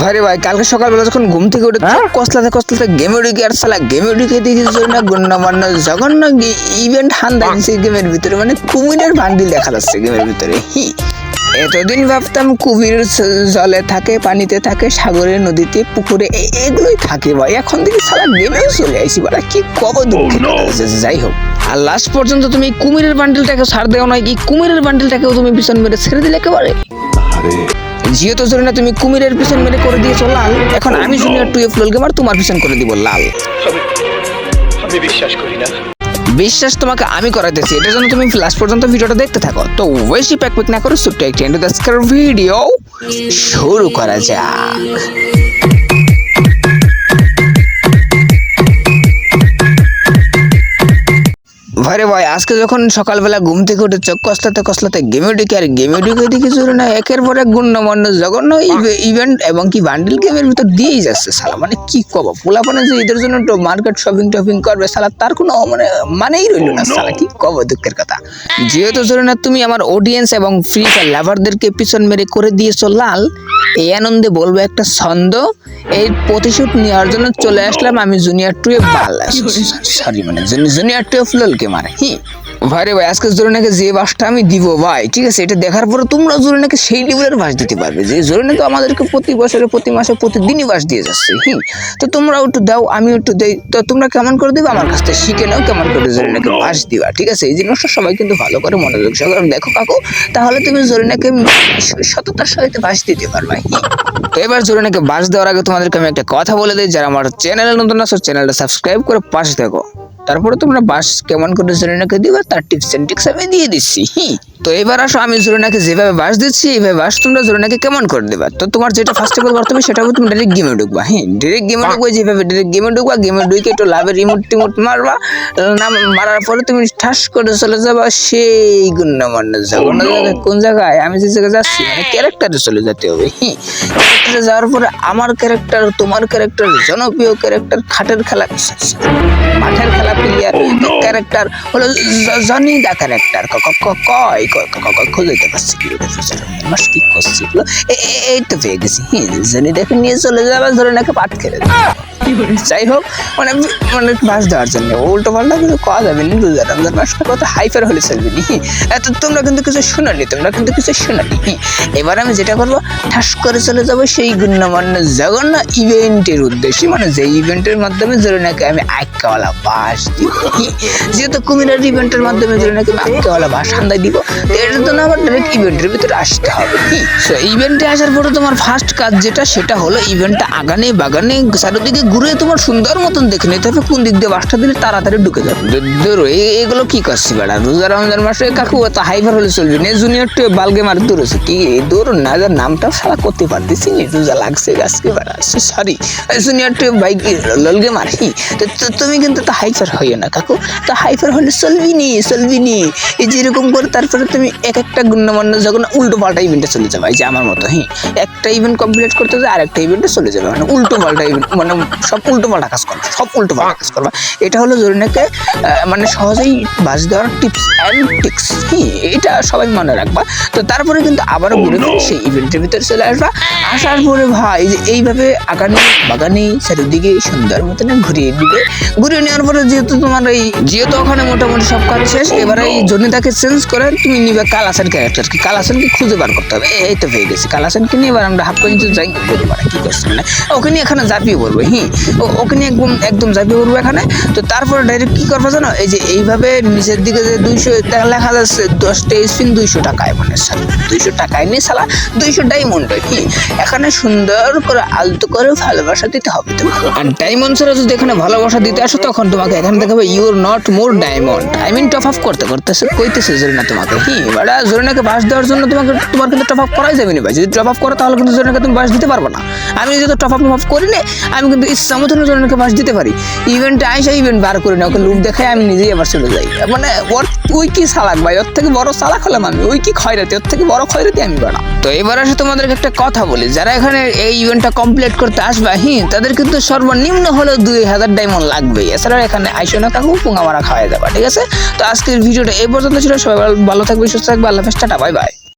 ভাই ভাই কালকে সকালবেলা যখন ঘুম থেকে উঠে চোখ কসলাতে কসলাতে গেমে ঢুকে আর সালা গেমে ঢুকে দেখি না গণ্যমান্য জঘন্য ইভেন্ট হান্দা দিচ্ছে গেমের ভিতরে। মানে কুমিরের বান্ডিল দেখা যাচ্ছে গেমের ভিতরে। হি। এতদিন ভাবতাম কুমির জলে থাকে পানিতে থাকে সাগরে নদীতে পুকুরে এগুলোই থাকে ভাই। এখন থেকে সালা গেমেও চলে আইসি বলা কি কব দুঃখ। যাই হোক। আর লাস্ট পর্যন্ত তুমি কুমিরের বান্ডিলটাকে ছাড় দেও নয় কি কুমিরের বান্ডিলটাকেও তুমি পিছন মেরে ছেড়ে দিলে একেবারে। তুমি কুমিরের পিছন মেরে করে দিয়েছ লাল। এখন আমি জুনিয়র টু এফ গেমার তোমার পিছন করে দিব লাল। আমি বিশ্বাস করি না। বিশ্বাস তোমাকে আমি করাইতেছি এটার জন্য তুমি লাস্ট পর্যন্ত ভিডিওটা দেখতে থাকো। তো বেশি প্যাক প্যাক না করে ছোট্ট একটি এন্ড আজকের ভিডিও শুরু করা যাক। ভাইরে ভাই আজকে যখন সকালবেলা ঘুম থেকে উঠে চোখ কসলাতে কসলাতে গেমে ঢুকে আর গেমে ঢুকে দেখি জোরে না একের পর এক গুণ্যমান্য জঘন্য ইভেন্ট এবং কি বান্ডিল গেমের ভিতর দিয়েই যাচ্ছে সালা মানে কি কব? পোলাপানে যে এদের জন্য একটু মার্কেট শপিং টপিং করবে সালা তার কোনো মানে মানেই রইল না সালা কি কব দুঃখের কথা? যেহেতু জোরে না তুমি আমার অডিয়েন্স এবং ফ্রি ফায়ার লাভারদেরকে পিছন মেরে করে দিয়েছ লাল এই আনন্দে বলব একটা ছন্দ এই প্রতিশোধ নেওয়ার জন্য চলে আসলাম আমি জুনিয়র টু এফ বাল সরি মানে জুনিয়র টু এফ লোলকে মারে হি ভাইরে ভাই, আজকে জোরেনাকে যে বাসটা আমি দিব, ভাই, ঠিক আছে? এটা দেখার পরে তোমরা জোরেনাকে সেই লেভেলের বাস দিতে পারবে যে জোরেনাকে আমাদেরকে প্রতি বছরে, প্রতি মাসে, প্রতিদিনই বাস দিয়ে যাচ্ছে হি তো তোমরাও একটু দাও, আমি একটু দেই, তো তোমরা কেমন করে দেবে? আমার কাছ থেকে শিখে নাও কেমন করে জোরেনাকে বাস দিবা, ঠিক আছে? এই জিনিসটা সবাই কিন্তু ভালো করে মনোযোগ সহকারে দেখো কাকু, তাহলে তুমি জোরেনাকে সততার সহিত বাস দিতে পারবে তো এবার জোরেনাকে বাস দেওয়ার আগে তোমাদেরকে আমি একটা কথা বলে দিই, যারা আমার চ্যানেলে নতুন আছো চ্যানেলটা সাবস্ক্রাইব করে পাশে দেখো তারপরে তোমরা বাস কেমন করে জোরেনাকে দিবা তার টিপস এন্ড ট্রিক্স আমি দিয়ে দিচ্ছি। হি তো এবার আসো আমি জোরেনাকে যেভাবে বাস দিচ্ছি এইভাবে বাস তোমরা জোরেনাকে কেমন করে দেবা? তো তোমার যেটা ফার্স্ট অফ অল করতে হবে সেটা হবে তুমি ডাইরেক্ট গেমে ঢুকবা। হ্যাঁ ডাইরেক্ট গেমে ঢুকবা যেভাবে ডাইরেক্ট গেমে ঢুকবা গেমে ঢুকে একটু লাভের রিমোট টিমোট মারবা নাম মারার পরে তুমি ঠাস করে চলে যাবা সেই গুণ্যমান্য জঘন্য জায়গায় কোন জায়গায়? আমি যে জায়গায় যাচ্ছি মানে ক্যারেক্টারে চলে যেতে হবে হ্যাঁ ক্যারেক্টারে যাওয়ার পরে আমার ক্যারেক্টার তোমার ক্যারেক্টার জনপ্রিয় ক্যারেক্টার খাটের খেলা। মাঠের খেলা প্লেয়ার ক্যারেক্টার হলো জনি দা ক্যারেক্টার কয় ক কয় খুঁজতে পারছি কি মাস কি করছি এগুলো? এ- এ- এই তো পেয়ে গেছি। হ্যাঁ জনি দেখে নিয়ে চলে যাবে ধরে নাকি পাট খেলে যাই হোক মানে মানে বাস দেওয়ার জন্য। উল্টো পাল্টা কিছু কওয়া যাবে নি রোজা রমজান মাসটা কত হাইফার হলে চলবে নি? এত তোমরা কিন্তু কিছু শোনানি, তোমরা কিন্তু কিছু শোনানি। এবার আমি যেটা করব, ঠাস করে চলে যাব সেই গুণ্যমান্য জঘন্য ইভেন্টের উদ্দেশ্যে। মানে যে ইভেন্টের মাধ্যমে ধরে নাকি আমি আইকাওয়ালা বাস দিব। যেহেতু কুমিরার ইভেন্টের মাধ্যমে ধরে নাকি আমি বাস হান্দাই দিব এটার জন্য আমার ডাইরেক্ট ইভেন্টের ভিতরে আসতে হবে। সো ইভেন্টে আসার পরে তোমার ফার্স্ট কাজ যেটা, সেটা হলো ইভেন্টটা আগানে বাগানে চারিদিকে ঘুরে তোমার সুন্দর মতন দেখে নিতে হবে কোন দিক দিয়ে বাসটা দিলে তাড়াতাড়ি ঢুকে যাবে। দূর এগুলো কি করছি বেড়া? রোজা রমজান মাসে কাকু এত হাইভার হলে চলবে। না জুনিয়র টু বালগে মার দূর আছে কি দূর না, যার নামটাও সারা করতে পারতেছি নি, রোজা লাগছে গাছকে বেড়া। সরি জুনিয়র টু বাইক ললগে মার তো তুমি কিন্তু তো হাইফার হইও না কাকু। তো হাইফার হলে চলবি নি চলবি নি। এই যে এরকম করে তারপরে তুমি এক একটা গুণ্যমান্য যখন উল্টো পাল্টা ইভেন্টে চলে যাবে যে আমার মতো হ্যাঁ? একটা ইভেন্ট কমপ্লিট করতে যায় আরেকটা ইভেন্টে চলে যাবে। মানে উল্টো পাল্টা ইভেন্ট মানে সব উল্টো পাল্টা কাজ করবে সব উল্টো পাল্টা কাজ করবা। এটা হলো জরিনাকে মানে সহজেই বাজ দেওয়ার টিপস অ্যান্ড টিক্স হ্যাঁ এটা সবাই মনে রাখবা। তো তারপরে কিন্তু আবারও ঘুরে ফিরে সেই ইভেন্টের ভিতরে চলে আসবা। আসার পরে ভাই যে এইভাবে আগানে বাগানে চারিদিকে সুন্দর মতন ঘুরিয়ে দিবে ঘুরিয়ে নেওয়ার পরে যেহেতু তোমার এই যেহেতু ওখানে মোটামুটি সব কাজ শেষ এবারে এই জনিতাকে চেঞ্জ করে তুমি নিবে কালাসান ক্যারেক্টারকে কালাসানকে খুঁজে বার করতে হবে। এই তো হয়ে গেছে। কালাসানকে নিয়ে এবার আমরা হাফ পর্যন্ত যাই বলতে পারি কি করছি মানে ওকে নিয়ে এখানে ঝাঁপিয়ে পড়ব। হ্যাঁ ওকে নিয়ে একদম একদম ঝাঁপিয়ে পড়ব এখানে। তো তারপরে ডাইরেক্ট কি করব জানো? এই যে এইভাবে নিচের দিকে যে দুইশো লেখা যাচ্ছে দশটা স্পিন দুইশো টাকায় মানে সরি দুইশো টাকায় নিয়ে সালা দুইশো ডায়মন্ড হ্যাঁ এখানে সুন্দর করে আলতো করে ভালোবাসা দিতে হবে তোমাকে। আর ডায়মন্ড ছাড়া যদি এখানে ভালোবাসা দিতে আসো, তখন তোমাকে এখানে দেখাবে you're not more diamond I mean top up করতে, করতেছে, কইতেছে জরিনা তোমাকে, কি? বাড়া জরিনাকে বাস দেওয়ার জন্য তোমাকে, তোমার কিন্তু টপ আপ করাই যাবে না ভাই। যদি টপ আপ করো, তাহলে কিন্তু জরিনাকে তুমি বাস দিতে পারব না। আমি যদি টপ আপ আপ করি না, আমি কিন্তু ইচ্ছা মতন জরিনাকে বাস দিতে পারি। ইভেন্ট আইসা ইভেন্ট বার করি না, ওকে লুপ দেখাই আমি নিজেই আবার চলে যাই। মানে ওর ওই কি সালাক ভাই? ওর থেকে বড় সালাক হলাম আমি, ওই কি খয়রাতি? ওর থেকে বড় খয়রাতি আমি বাড়া তো এবার আসে তোমাদেরকে একটা কথা বলি, যারা এখানে এই ইভেন্টটা কমপ্লিট করতে আসবে হ্যাঁ তাদের কিন্তু সর্বনিম্ন হলেও দুই হাজার ডায়মন্ড লাগবেই। এছাড়া এখানে আইসো না কাকু পুঙ্গা মারা খাওয়াই দেবা ঠিক আছে? তো আজকের ভিডিওটা এই পর্যন্ত ছিল, সবাই ভালো থাকবে, সুস্থ থাকবে, আল্লাহ টাটা বাই বাই